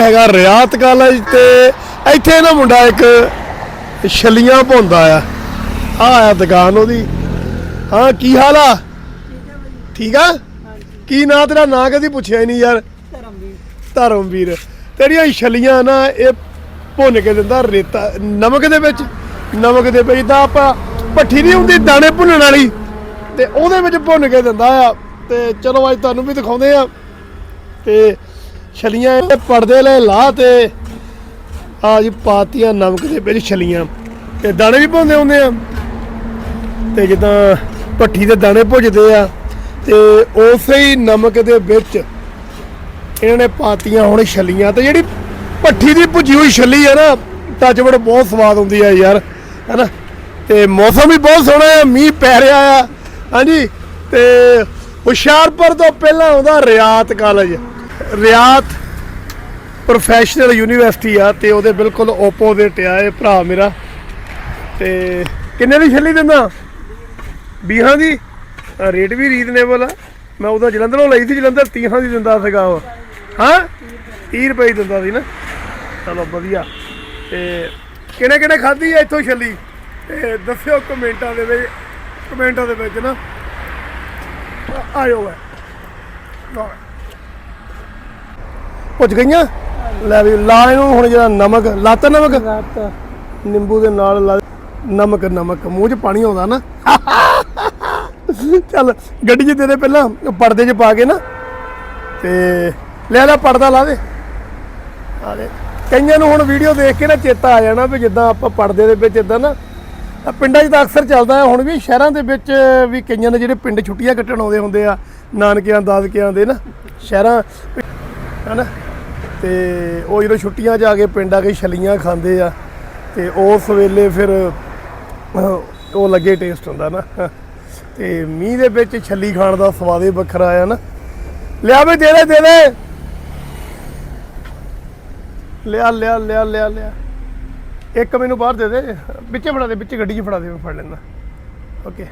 ਹੈਗਾ ਰਿਆਤ ਕਾਲਜ ਤੇ ਇੱਥੇ ਨਾ ਮੁੰਡਾ ਇੱਕ ਛੱਲੀਆਂ ਭੁੰਦਾ ਆ। ਆ ਆ ਦੁਕਾਨ ਉਹਦੀ। ਹਾਂ, ਕੀ ਹਾਲ ਆ? ਠੀਕ ਆ? ਕੀ ਨਾਂ ਤੇਰਾ? ਨਾਂ ਕਦੀ ਪੁੱਛਿਆ ਹੀ ਨਹੀਂ ਯਾਰ। ਧਰਮਵੀਰ। ਤੇਰੀਆਂ ਛਲੀਆਂ ਨਾ, ਇਹ ਭੁੰਨ ਕੇ ਦਿੰਦਾ ਰੇਤਾ, ਨਮਕ ਦੇ ਵਿੱਚ। ਨਮਕ ਦੇ ਵਿੱਚ ਤਾਂ ਆਪਾਂ ਭੱਠੀ ਨਹੀਂ ਹੁੰਦੀ, ਦਾਣੇ ਭੁੰਨਣ ਵਾਲੀ। ਤੇ ਉਹਦੇ ਵਿੱਚ ਭੁੰਨ ਕੇ ਦਿੰਦਾ ਆ। ਤੇ ਚਲੋ ਅੱਜ ਤੁਹਾਨੂੰ ਵੀ ਦਿਖਾਉਂਦੇ ਆ। ਤੇ ਛਲੀਆਂ ਇਹ ਪਰਦੇ ਲੈ ਲਾ ਤੇ ਆ ਜੀ ਪਾਤੀਆਂ ਨਮਕ ਦੇ ਵਿੱਚ ਛਲੀਆਂ। ਤੇ ਦਾਣੇ ਵੀ ਪਾਉਂਦੇ ਹੁੰਦੇ ਆ। ਤੇ ਜਿੱਦਾਂ ਭੱਠੀ ਦੇ ਦਾਣੇ ਭੁੱਜਦੇ ਆ ਤੇ ਉਸੇ ਹੀ ਨਮਕ ਦੇ ਵਿੱਚ ਇਹਨਾਂ ਨੇ ਪਾਤੀਆਂ ਹੁਣ ਛਲੀਆਂ। ਤੇ ਜਿਹੜੀ ਭੱਠੀ ਦੀ ਭੁੱਜੀ ਹੋਈ ਛੱਲੀ ਆ ਨਾ ਟੱਚਵੜ ਬਹੁਤ ਸਵਾਦ ਹੁੰਦੀ ਆ ਯਾਰ, ਹੈਨਾ? ਤੇ ਮੌਸਮ ਵੀ ਬਹੁਤ ਸੋਹਣਾ ਆ, ਮੀਂਹ ਪੈ ਰਿਹਾ ਆ। ਹਾਂਜੀ, ਤੇ ਹੁਸ਼ਿਆਰਪੁਰ ਤੋਂ ਪਹਿਲਾਂ ਆਉਂਦਾ Riyat college. Riyat professional university ਆ ਤੇ ਉਹਦੇ ਬਿਲਕੁਲ ਓਪੋਜ਼ਿਟ ਆ ਇਹ ਭਰਾ ਮੇਰਾ। ਤੇ ਕਿੰਨੇ ਦੀ ਛੱਲੀ ਦਿੰਦਾ? ਵੀਹਾਂ ਦੀ? ਰੇਟ ਵੀ ਰੀਜ਼ਨੇਬਲ ਆ। ਮੈਂ ਉਹਦਾ ਜਲੰਧਰੋਂ ਲਈ ਸੀ, ਜਲੰਧਰ 30 ਦੀ ਦਿੰਦਾ ਸੀਗਾ ਉਹ। ਹਾਂ? 30 ਰੁਪਏ ਦੀ ਦਿੰਦਾ ਸੀ ਨਾ। ਚਲੋ ਵਧੀਆ। ਤੇ ਕਿਹਨੇ ਕਿਹਨੇ ਖਾਧੀ ਆ ਇੱਥੋਂ ਛੱਲੀ? ਤੇ ਦੱਸਿਓ ਕਮੈਂਟਾਂ ਦੇ ਵਿੱਚ, ਕਮੈਂਟਾਂ ਦੇ ਵਿੱਚ ਨਾ। ਆਇਓ ਵੇ ਪੁੱਜ ਗਈਆਂ? ਲੈ ਵੀ ਲਾ ਇਹਨੂੰ ਹੁਣ ਜਿਹੜਾ ਨਮਕ ਲਾਤਾ ਨਮਕ? ਨਿੰਬੂ ਦੇ ਨਾਲ ਲਾ ਨਮਕ ਨਮਕ। ਮੂੰਹ 'ਚ ਪਾਣੀ ਆਉਂਦਾ ਨਾ। ਚੱਲ ਗੱਡੀ 'ਚ ਦੇ ਦੇ ਪਹਿਲਾਂ ਪਰਦੇ 'ਚ ਪਾ ਕੇ ਨਾ। ਤੇ ਲੈ ਲੈ ਪਰਦਾ ਲਾ ਦੇ। ਆ ਦੇ। ਕਈਆਂ ਨੂੰ ਹੁਣ ਵੀਡੀਓ ਦੇਖ ਕੇ ਨਾ ਚੇਤਾ ਆ ਜਾਣਾ ਵੀ ਜਿੱਦਾਂ ਆਪਾਂ ਪਰਦੇ ਦੇ ਵਿੱਚ ਇਦਾਂ ਨਾ। ਪਿੰਡਾਂ 'ਚ ਤਾਂ ਅਕਸਰ ਚੱਲਦਾ ਹੈ ਹੁਣ ਵੀ ਸ਼ਹਿਰਾਂ ਦੇ ਵਿੱਚ ਵੀ ਕਈਆਂ ਦੇ ਜਿਹੜੇ ਪਿੰਡ ਛੁੱਟੀਆਂ ਕੱਟਣ ਆਉਂਦੇ ਹੁੰਦੇ ਆ ਨਾਨਕਿਆਂ ਦਾਦਕਿਆਂ ਦੇ ਨਾ। ਸ਼ਹਿਰਾਂ ਹਨਾ? ਤੇ ਉਹ ਜਦੋਂ ਛੁੱਟੀਆਂ 'ਚ ਆ ਕੇ ਪਿੰਡ ਆ ਕੇ ਛਲੀਆਂ ਖਾਂਦੇ ਆ ਤੇ ਉਸ ਵੇਲੇ ਫਿਰ ਅਹ, ਉਹ ਲੱਗੇ ਟੇਸਟ ਹੁੰਦਾ ਨਾ। ਤੇ ਮੀਂਹ ਦੇ ਵਿੱਚ ਛੱਲੀ ਖਾਣ ਦਾ ਸਵਾਦ ਹੀ ਵੱਖਰਾ ਆ ਨਾ। ਲਿਆ ਵੀ ਦੇ ਦੇ ਦੇ ਦੇ। ਲਿਆ ਲਿਆ ਲਿਆ ਲਿਆ ਲਿਆ। ਇੱਕ ਮੈਨੂੰ ਬਾਹਰ ਦੇ ਦੇ। ਵਿੱਚੇ ਫੜਾ ਦੇ ਵਿੱਚ ਗੱਡੀ 'ਚ ਫੜਾ ਦੇ ਮੈਂ ਫੜ ਲੈਂਦਾ। ਓਕੇ।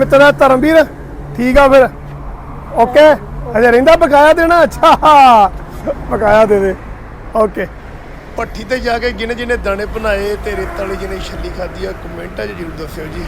ਮਿੱਤਰਾ ਧਰਮਵੀਰ ਠੀਕ ਆ ਫਿਰ। ਓਕੇ। ਅਜੇ ਰਹਿੰਦਾ ਬਕਾਇਆ ਦੇਣਾ? ਅੱਛਾ। ਬਕਾਇਆ ਦੇ ਦੇ। ਓਕੇ। ਪੱਠੀ ਤੇ ਜਾ ਕੇ ਗਿਨੇ ਜਿਹਨੇ ਦਾਣੇ ਬਣਾਏ, ਤੇ ਰੇਤ ਵਾਲੀ ਜਿਹਨੇ ਛੱਲੀ ਖਾਧੀ ਆ, ਕਮੈਂਟਾਂ 'ਚ ਜਰੂਰ ਦੱਸਿਓ ਜੀ।